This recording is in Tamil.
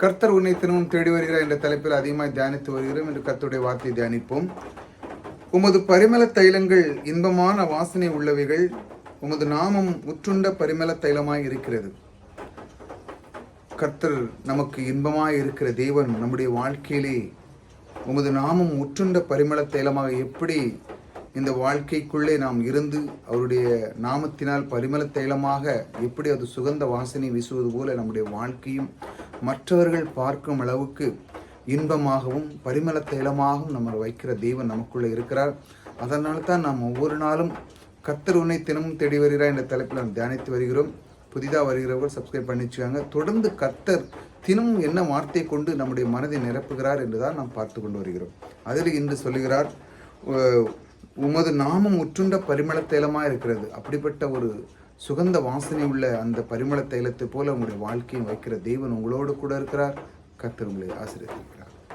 கர்த்தர் உன்னை தினமும் தேடி வருகிறார் என்ற தலைப்பில் அதிகமாக தியானித்து வருகிறோம். என்று கர்த்தருடைய வார்த்தை தியானிப்போம். உமது பரிமள தைலங்கள் இன்பமான வாசனை உள்ளவைகள். உமது நாமம் உற்றுண்ட பரிமள தைலமாய் இருக்கிறது. கர்த்தர் நமக்கு இன்பமாய் இருக்கிற தேவன் நம்முடைய வாழ்க்கையிலே உமது நாமம் உற்றுண்ட பரிமள தைலமாக எப்படி இந்த வாழ்க்கைக்குள்ளே நாம் இருந்து அவருடைய நாமத்தினால் பரிமள தைலமாக எப்படி அது சுகந்த வாசனை வீசுவது போல நம்முடைய வாழ்க்கையும் மற்றவர்கள் பார்க்கும் அளவுக்கு இன்பமாகவும் பரிமள தைலமாகவும் நம்ம வைக்கிற தெய்வம் நமக்குள்ளே இருக்கிறார். அதனால தான் நாம் ஒவ்வொரு நாளும் கத்தர் உன்னை தினமும் தேடி வருகிறார் என்ற தலைப்பில் நாம் தியானித்து வருகிறோம். புதிதாக வருகிறவர்கள் சப்ஸ்கிரைப் பண்ணி வச்சுக்காங்க தொடர்ந்து கத்தர் தினமும் என்ன வார்த்தை கொண்டு நம்முடைய மனதை நிரப்புகிறார் என்று தான் நாம் பார்த்து கொண்டு வருகிறோம். அதில் இன்று சொல்லுகிறார் உமது நாமம் உற்றுண்ட பரிமள தைலமாக இருக்கிறது. அப்படிப்பட்ட ஒரு சுகந்த வாசனை உள்ள அந்த பரிமள தைலத்தை போல உங்களுடைய வாழ்க்கையை வைக்கிற தெய்வன் உங்களோடு கூட இருக்கிறார். கர்த்தர் உங்களை